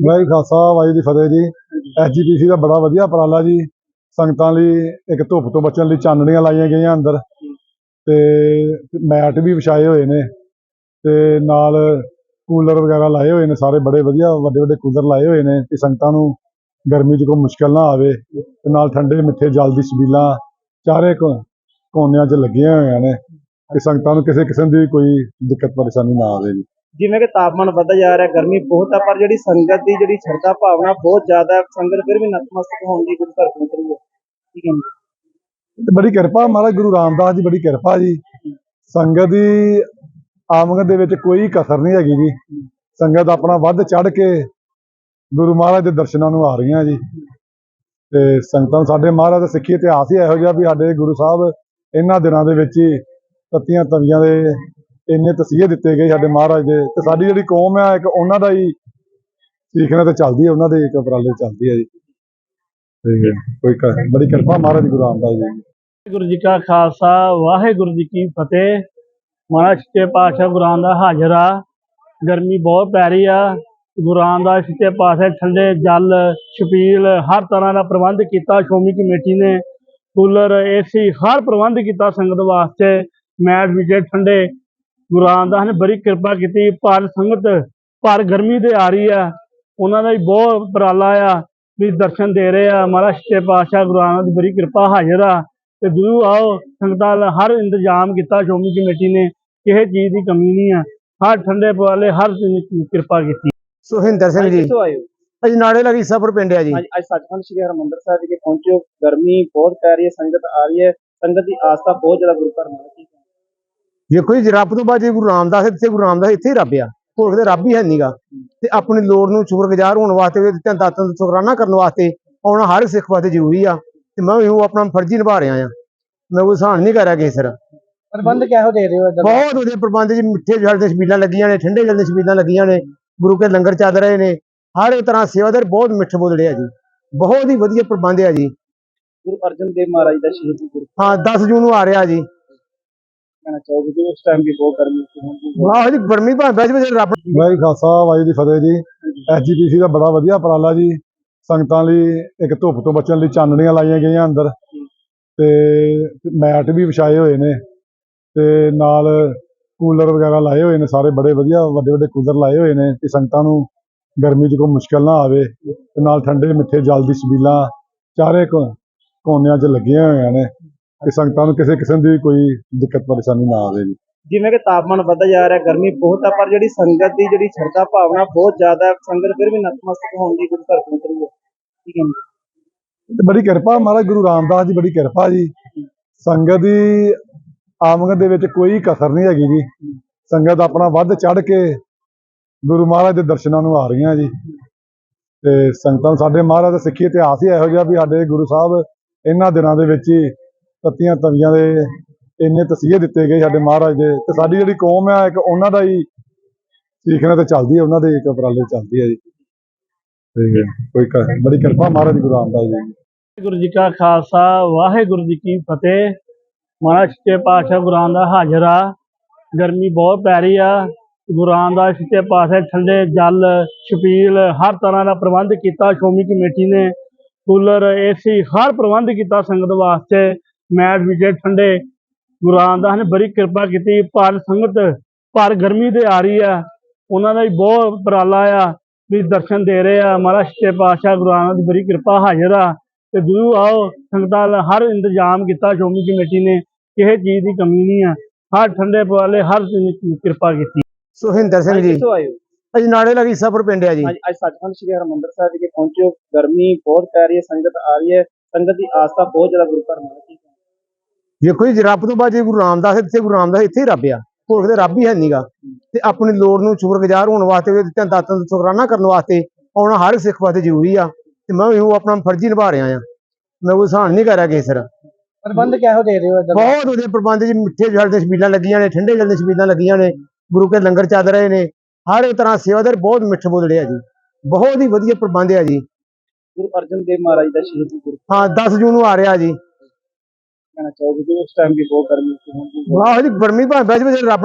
ਵਾਹਿਗੁਰੂ ਖਾਲਸਾ, ਵਾਹਿਗੁਰੂ ਦੀ ਫਤਿਹ ਜੀ। ਐਸਜੀਪੀਸੀ ਦਾ ਬੜਾ ਵਧੀਆ ਉਪਰਾਲਾ ਜੀ। ਸੰਗਤਾਂ ਲਈ ਇੱਕ ਧੁੱਪ ਤੋਂ ਬਚਣ ਲਈ ਚਾਨਣੀਆਂ ਲਾਈਆਂ ਗਈਆਂ ਅੰਦਰ। ਤੇ ਮੈਟ ਵੀ ਵਿਛਾਏ ਹੋਏ ਨੇ। ਤੇ ਨਾਲ ਕੂਲਰ ਵਗੈਰਾ ਲਾਏ ਹੋਏ ਨੇ। ਸਾਰੇ ਬੜੇ ਵਧੀਆ ਵੱਡੇ ਵੱਡੇ ਕੂਲਰ ਲਾਏ ਹੋਏ ਨੇ ਕਿ ਸੰਗਤਾਂ ਨੂੰ ਗਰਮੀ 'ਚ ਕੋਈ ਮੁਸ਼ਕਲ ਨਾ ਆਵੇ। ਤੇ ਨਾਲ ਠੰਡੇ ਮਿੱਠੇ ਜਲ ਦੀ ਛਬੀਲਾਂ ਚਾਰੇ ਕੋ- ਕੋਨਿਆਂ 'ਚ ਲੱਗੀਆਂ ਹੋਈਆਂ ਨੇ। ਕਿ ਸੰਗਤਾਂ ਨੂੰ ਕਿਸੇ ਕਿਸਮ ਦੀ ਕੋਈ ਦਿੱਕਤ ਪਰੇਸ਼ਾਨੀ ਨਾ ਆਵੇ ਜੀ। ਜਿਵੇਂ ਕਿ ਤਾਪਮਾਨ ਵੱਧਦਾ ਜਾ ਰਿਹਾ, ਗਰਮੀ ਬਹੁਤ ਆ, ਪਰ ਜਿਹੜੀ ਸੰਗਤ ਦੀ ਜਿਹੜੀ ਸ਼ਰਧਾ ਭਾਵਨਾ ਬਹੁਤ ਜ਼ਿਆਦਾ ਹੈ, ਸੰਗਤ ਫਿਰ ਵੀ ਨਤਮਸਤਕ ਹੋਣ ਦੀ ਗੁਰੂ ਘਰ ਪਹੁੰਚ ਰਹੀ ਹੈ। ਠੀਕ ਹੈ ਜੀ। ਬੜੀ ਕਿਰਪਾ, ਮਹਾਰਾਜ ਗੁਰੂ ਰਾਮਦਾਸ ਜੀ, ਬੜੀ ਕਿਰਪਾ ਜੀ। ਸੰਗਤ ਦੀ ਆਮਦਨ ਦੇ ਵਿੱਚ ਕੋਈ ਕਸਰ ਨਹੀਂ ਹੈਗੀ ਜੀ। ਸੰਗਤ ਆਪਣਾ ਵੱਧ ਚੜ ਕੇ ਗੁਰੂ ਮਹਾਰਾਜ ਦੇ ਦਰਸ਼ਨਾਂ ਨੂੰ ਆ ਰਹੀਆਂ ਜੀ। ਤੇ ਸੰਗਤਾਂ ਨੂੰ ਸਾਡੇ ਮਹਾਰਾਜ ਦਾ ਸਿੱਖੀ ਇਤਿਹਾਸ ਹੀ ਇਹੋ ਜਿਹਾ ਵੀ ਸਾਡੇ ਗੁਰੂ ਸਾਹਿਬ ਇਹਨਾਂ ਦਿਨਾਂ ਦੇ ਵਿੱਚ ਹੀ ਤੱਤੀਆਂ ਤਵੀਆਂ ਦੇ ਇੰਨੇ ਤਸੀਹੇ ਦਿੱਤੇ ਗਏ ਸਾਡੇ ਮਹਾਰਾਜ ਦੇ ਤੇ ਸਾਡੀ ਜਿਹੜੀ ਕੌਮ ਆ, ਇੱਕ ਉਹਨਾਂ ਦਾ ਹੀ ਸਿੱਖਣਾ ਤੇ ਚੱਲਦੀ ਹੈ ਉਹਨਾਂ ਦੇ ਇੱਕ ਉਪਰਾਲੇ ਚੱਲਦੀ ਹੈ ਜੀ। ਤੇ ਕੋਈ ਬੜੀ ਕਿਰਪਾ ਮਹਾਰਾਜ ਗੁਰੂ ਰਾਮਦਾਸ ਜੀ ਵਾਹਿਗੁਰੂ ਜੀ ਕਾ ਖਾਲਸਾ, ਵਾਹਿਗੁਰੂ ਜੀ ਕੀ ਫਤਿਹ। ਮਹਾਰਾਜ ਸੱਚੇ ਪਾਤਸ਼ਾਹ ਗੁਰਾਂ ਦਾ ਹਾਜ਼ਰਾ ਗਰਮੀ ਬਹੁਤ ਪੈ ਰਹੀ ਆ। ਗੁਰਾਂ ਦਾ ਸੱਚੇ ਪਾਤਸ਼ਾਹ ਠੰਡੇ ਜਲ, ਛਪੀਲ, ਹਰ ਤਰ੍ਹਾਂ ਦਾ ਪ੍ਰਬੰਧ ਕੀਤਾ। ਸ਼੍ਰੋਮਣੀ ਕਮੇਟੀ ਨੇ ਕੂਲਰ, ਏਸੀ, ਹਰ ਪ੍ਰਬੰਧ ਕੀਤਾ ਸੰਗਤ ਵਾਸਤੇ। ਮੈਟ ਵਿਜੇ ਠੰਡੇ ਗੁਰਾਂ ਦਾ ਨੇ ਬੜੀ ਕਿਰਪਾ ਕੀਤੀ। ਪਰ ਸੰਗਤ ਪਰ ਗਰਮੀ ਤੇ ਆ ਰਹੀ ਆ। ਉਹਨਾਂ ਦਾ ਵੀ ਬਹੁਤ ਉਪਰਾਲਾ ਆ ਵੀ ਦਰਸ਼ਨ ਦੇ ਰਹੇ ਆ। ਮਹਾਰਾਜ ਸੱਚੇ ਪਾਤਸ਼ਾਹ ਗੁਰਾਂ ਦੀ ਬੜੀ ਕਿਰਪਾ ਹਾਜ਼ਰ ਆ। ਤੇ ਜ਼ਰੂਰ ਆਓ ਸੰਗਤਾਂ ਦਾ ਹਰ ਇੰਤਜ਼ਾਮ ਕੀਤਾ ਸ਼੍ਰੋਮਣੀ ਕਮੇਟੀ ਨੇ। ਕਿਸੇ ਚੀਜ਼ ਦੀ ਕਮੀ ਨਹੀਂ ਆ। ਹਰ ਠੰਡੇ ਪਵਾਲੇ ਹਰ ਦੀ ਕਿਰਪਾ ਕੀਤੀ। ਸੁਹਿੰਦਰ ਸਿੰਘ ਅੱਜ ਜੀ ਅਸੀਂ ਨਾੜੇ ਲਗੀ ਸਫਰ ਪਿੰਡ ਆ ਜੀ। ਅੱਜ ਅੱਜ ਸੱਚਖੰਡ ਸ੍ਰੀ ਹਰਿਮੰਦਰ ਸਾਹਿਬ ਵਿਖੇ ਪਹੁੰਚੇ ਗਰਮੀ ਬਹੁਤ ਪੈ ਰਹੀ ਹੈ ਸੰਗਤ ਆ ਰਹੀ ਹੈ। ਸੰਗਤ ਦੀ ਆਸਥਾ ਬਹੁਤ ਜ਼ਿਆਦਾ ਗੁਰੂ ਘਰ ਨਾਲ ਹੈ ਦੇਖੋ ਜੀ ਰੱਬ ਤੋਂ ਬਾਅਦ ਜੇ ਗੁਰੂ ਰਾਮਦਾਸ ਇੱਥੇ ਗੁਰੂ ਰਾਮਦਾਸ ਇੱਥੇ ਹੀ ਰੱਬ ਆ ਹੋਰ ਕਿਤੇ ਰੱਬ ਹੀ ਹੈ ਨਹੀਂਗਾ ਤੇ ਆਪਣੀ ਲੋੜ ਨੂੰ ਸ਼ੁਕਰਗੁਜ਼ਾਰ ਹੋਣ ਵਾਸਤੇ ਦਿੱਤਿਆਂ ਦਾਤਾਂ ਦਾ ਸ਼ੁਕਰਾਨਾ ਕਰਨ ਵਾਸਤੇ ਆਉਣਾ ਹਰ ਸਿੱਖ ਵਾਸਤੇ ਜ਼ਰੂਰੀ ਆ। ਤੇ ਮੈਂ ਉਹ ਆਪਣਾ ਫਰਜ਼ ਨਿਭਾ ਰਿਹਾ ਆ। ਮੈਂ ਕੋਈ ਸਹਾਨ ਨਹੀਂ ਕਰ ਰਿਹਾ ਕਿਸੇ ਸਿਰ। ਪ੍ਰਬੰਧ ਕਿਹੋ ਦੇ ਰਹੇ ਹੋ ਬਹੁਤ ਵਧੀਆ ਪ੍ਰਬੰਧ ਜੀ ਮਿੱਠੇ ਜਲ ਦੇ ਛਬੀਲਾਂ ਲੱਗੀਆਂ ਨੇ ਠੰਡੇ ਜਲ ਦੇ ਛਬੀਲਾਂ ਲੱਗੀਆਂ ਨੇ ਗੁਰੂ ਕੇ ਲੰਗਰ ਚੱਲ ਰਹੇ ਨੇ। ਹਰ ਇੱਕ ਤਰ੍ਹਾਂ ਸੇਵਾਦਾਰ ਬਹੁਤ ਮਿੱਠੇ ਬੋਲੜੇ ਆ ਜੀ। ਬਹੁਤ ਹੀ ਵਧੀਆ ਪ੍ਰਬੰਧ ਆ ਜੀ। ਗੁਰੂ ਅਰਜਨ ਦੇਵ ਮਹਾਰਾਜ ਦਾ ਸ਼ਹੀਦੀ ਗੁਰੂ। ਹਾਂ 10 ਜੂਨ ਨੂੰ ਆ ਰਿਹਾ ਜੀ। ਕਹਿਣਾ ਚਾਹੋਗੇ ਕਿ ਉਸ ਟਾਈਮ ਵੀ ਬਹੁਤ ਗਰਮੀ ਸੀ ਵਾਹ ਜੀ ਗਰਮੀ ਭਾਵੇਂ ਬੈਜ ਬੈਜ ਰੱਬ ਵਾਹਿਗੁਰੂ ਖਾਲਸਾ ਵਾਹਿਗੁਰੂ ਦੀ ਫਤਿਹ ਜੀ। ਐਸਜੀਪੀਸੀ ਦਾ ਬੜਾ ਵਧੀਆ ਉਪਰਾਲਾ ਜੀ। ਸੰਗਤਾਂ ਲਈ ਇੱਕ ਧੁੱਪ ਤੋਂ ਬਚਣ ਲਈ ਚਾਨਣੀਆਂ ਲਾਈਆਂ ਗਈਆਂ ਅੰਦਰ। ਤੇ ਮੈਟ ਵੀ ਵਿਛਾਏ ਹੋਏ ਨੇ। ਤੇ ਨਾਲ ਕੂਲਰ ਵਗੈਰਾ ਲਾਏ ਹੋਏ ਨੇ ਸਾਰੇ ਬੜੇ ਵਧੀਆ ਵੱਡੇ ਵੱਡੇ ਕੂਲਰ ਲਾਏ ਹੋਏ ਨੇ ਕਿ ਸੰਗਤਾਂ ਨੂੰ ਗਰਮੀ 'ਚ ਕੋਈ ਮੁਸ਼ਕਲ ਨਾ ਆਵੇ। ਤੇ ਨਾਲ ਠੰਡੇ ਮਿੱਠੇ ਜਲ ਦੀ ਛਬੀਲਾਂ ਚਾਰੇ ਕੋ- ਕੋਨਿਆਂ 'ਚ ਲੱਗੀਆਂ ਹੋਈਆਂ ਨੇ। ਕਿ ਸੰਗਤਾਂ ਨੂੰ ਕਿਸੇ ਕਿਸਮ ਦੀ ਕੋਈ ਦਿੱਕਤ ਪਰੇਸ਼ਾਨੀ ਨਾ ਆਵੇ ਜੀ। ਜਿਵੇਂ ਕਿ ਤਾਪਮਾਨ ਵੱਧਦਾ ਜਾ ਰਿਹਾ ਗਰਮੀ ਬਹੁਤ ਆ ਪਰ ਜਿਹੜੀ ਸੰਗਤ ਦੀ ਜਿਹੜੀ ਸ਼ਰਧਾ ਭਾਵਨਾ ਬਹੁਤ ਜ਼ਿਆਦਾ ਹੈ ਸੰਗਤ ਫਿਰ ਵੀ ਨਤਮਸਤਕ ਹੋਣ ਦੀ ਗੁਰੂ ਘਰ ਪਹੁੰਚ ਰਹੀ ਹੈ। ਠੀਕ ਹੈ ਜੀ। ਤੇ ਬੜੀ ਕਿਰਪਾ ਮਹਾਰਾਜ ਗੁਰੂ ਰਾਮਦਾਸ ਜੀ ਬੜੀ ਕਿਰਪਾ ਜੀ। ਸੰਗਤ ਦੀ ਆਮਦਨ ਦੇ ਵਿੱਚ ਕੋਈ ਕਸਰ ਨਹੀਂ ਹੈਗੀ ਜੀ। ਸੰਗਤ ਆਪਣਾ ਵੱਧ ਚੜ ਕੇ ਗੁਰੂ ਮਹਾਰਾਜ ਦੇ ਦਰਸ਼ਨਾਂ ਨੂੰ ਆ ਰਹੀਆਂ ਜੀ। ਤੇ ਸੰਗਤਾਂ ਸਾਡੇ ਮਹਾਰਾਜ ਦਾ ਸਿੱਖੀ ਇਤਿਹਾਸ ਹੀ ਇਹੋ ਜਿਹਾ ਵੀ ਸਾਡੇ ਗੁਰੂ ਸਾਹਿਬ ਇਹਨਾਂ ਦਿਨਾਂ ਦੇ ਵਿੱਚ ਹੀ ਤਤੀਆਂ ਤਵੀਆਂ ਦੇ ਇੰਨੇ ਤਸੀਹੇ ਦਿੱਤੇ ਗਏ ਸਾਡੇ ਮਹਾਰਾਜ ਦੇ ਤੇ ਸਾਡੀ ਜਿਹੜੀ ਕੌਮ ਆ, ਇੱਕ ਉਹਨਾਂ ਦਾ ਹੀ ਸਿੱਖਣਾ ਤੇ ਚੱਲਦੀ ਹੈ ਉਹਨਾਂ ਦੇ ਇੱਕ ਉਪਰਾਲੇ ਚੱਲਦੀ ਹੈ ਜੀ। ਤੇ ਕੋਈ ਬੜੀ ਕਿਰਪਾ ਮਹਾਰਾਜ ਗੁਰੂ ਰਾਮਦਾਸ ਜੀ ਦੀ। ਜੀ ਕਾ ਖਾਲਸਾ, ਵਾਹਿਗੁਰੂ ਜੀ ਕੀ ਫਤਿਹ। ਮਹਾਰਾਜ ਸੱਚੇ ਪਾਤਸ਼ਾਹ ਗੁਰਾਂ ਦਾ ਹਾਜ਼ਰਾ। ਗਰਮੀ ਬਹੁਤ ਪੈ ਰਹੀ ਆ। ਗੁਰਾਂ ਦਾ ਸੱਚੇ ਪਾਤਸ਼ਾਹ ਠੰਡੇ ਜਲ, ਛਪੀਲ ਹਰ ਤਰ੍ਹਾਂ ਦਾ ਪ੍ਰਬੰਧ ਕੀਤਾ। ਸ਼੍ਰੋਮਣੀ ਕਮੇਟੀ ਨੇ ਕੂਲਰ, ਏਸੀ ਹਰ ਪ੍ਰਬੰਧ ਕੀਤਾ ਸੰਗਤ ਵਾਸਤੇ। ਮੈਟ ਵਿਜੇ ਠੰਡੇ ਗੁਰਾਂ ਦਾ ਨੇ ਬੜੀ ਕਿਰਪਾ ਕੀਤੀ। ਪਰ ਸੰਗਤ ਪਰ ਗਰਮੀ ਤੇ ਆ ਰਹੀ ਆ। ਉਹਨਾਂ ਦਾ ਵੀ ਬਹੁਤ ਉਪਰਾਲਾ ਆ ਵੀ ਦਰਸ਼ਨ ਦੇ ਰਹੇ ਆ। ਮਹਾਰਾਜ ਸੱਚੇ ਪਾਤਸ਼ਾਹ ਗੁਰਾਂ ਦੀ ਬੜੀ ਕਿਰਪਾ ਹਾਜ਼ਰ ਆ। ਤੇ ਜ਼ਰੂਰ ਆਓ ਸੰਗਤਾਂ ਦਾ ਹਰ ਇੰਤਜ਼ਾਮ ਕੀਤਾ ਸ਼੍ਰੋਮਣੀ ਕਮੇਟੀ ਨੇ ਕਿਸੇ ਚੀਜ਼ ਦੀ ਕਮੀ ਨਹੀਂ ਆ। ਹਰ ਠੰਡੇ ਪਵਾਲੇ ਹਰ ਚੀਜ਼ ਦੀ ਕਿਰਪਾ ਕੀਤੀ। ਸੁਹਿੰਦਰ ਸਿੰਘ ਜੀ। ਕਿੱਥੋਂ ਆਏ ਹੋ? ਨਾੜੇ ਲਗੀ ਸਫਰ ਪਿੰਡ ਆ ਜੀ। ਅੱਜ ਅੱਜ ਸੱਚਖੰਡ ਸ੍ਰੀ ਹਰਿਮੰਦਰ ਸਾਹਿਬ ਵਿਖੇ ਪਹੁੰਚੇ ਗਰਮੀ ਬਹੁਤ ਪੈ ਰਹੀ ਹੈ ਸੰਗਤ ਆ ਰਹੀ ਹੈ। ਸੰਗਤ ਦੀ ਆਸਥਾ ਬਹੁਤ ਜ਼ਿਆਦਾ ਗੁਰੂ ਘਰ ਨਾਲ ਦੇਖੋ ਜੀ ਰੱਬ ਤੋਂ ਬਾਅਦ ਜੇ ਗੁਰੂ ਰਾਮਦਾਸ ਇੱਥੇ ਗੁਰੂ ਰਾਮਦਾਸ ਇੱਥੇ ਹੀ ਰੱਬ ਆ। ਹੋਰ ਕਿਤੇ ਰੱਬ ਹੀ ਹੈ ਨਹੀਂਗਾ ਤੇ ਆਪਣੀ ਲੋੜ ਨੂੰ ਸ਼ੁਕਰਗੁਜ਼ਾਰ ਹੋਣ ਵਾਸਤੇ ਵੀ ਦਿੱਤਿਆਂ ਦਾਤਾਂ ਦਾ ਸ਼ੁਕਰਾਨਾ ਕਰਨ ਵਾਸਤੇ ਆਉਣਾ ਹਰ ਸਿੱਖ ਵਾਸਤੇ ਜ਼ਰੂਰੀ ਆ। ਤੇ ਮੈਂ ਉਹ ਆਪਣਾ ਫਰਜ਼ ਹੀ ਨਿਭਾ ਰਿਹਾ ਆ। ਮੈਂ ਕੋਈ ਸਹਾਨ ਨਹੀਂ ਕਰ ਰਿਹਾ ਕਿਸੇ ਸਿਰ ਪ੍ਰਬੰਧ ਕਿਹੋ ਦੇ ਰਹੇ ਹੋ ਬਹੁਤ ਵਧੀਆ ਪ੍ਰਬੰਧ ਜੀ ਮਿੱਠੇ ਜਲ ਦੇ ਛਬੀਲਾਂ ਲੱਗੀਆਂ ਨੇ ਠੰਡੇ ਜਲ ਦੇ ਛਬੀਲਾਂ ਲੱਗੀਆਂ ਨੇ ਗੁਰੂ ਕੇ ਲੰਗਰ ਚੱਲ ਰਹੇ ਨੇ। ਹਰ ਤਰ੍ਹਾਂ ਸੇਵਾਦਾਰ ਬਹੁਤ ਮਿੱਠੇ ਬੋਲੜੇ ਆ ਜੀ। ਬਹੁਤ ਹੀ ਵਧੀਆ ਪ੍ਰਬੰਧ ਆ ਜੀ। ਗੁਰੂ ਅਰਜਨ ਦੇਵ ਮਹਾਰਾਜ ਦਾ ਸ਼ਹੀਦੀ ਗੁਰੂ। ਹਾਂ 10 ਜੂਨ ਨੂੰ ਆ ਰਿਹਾ ਜੀ। ਕਹਿਣਾ ਚਾਹੋਗੇ ਕਿ ਉਸ ਟਾਈਮ ਵੀ ਬਹੁਤ ਗਰਮੀ ਸੀ ਵਾਹ ਜੀ ਗਰਮੀ ਭਾਵੇਂ ਬੈਜ ਰੱਬ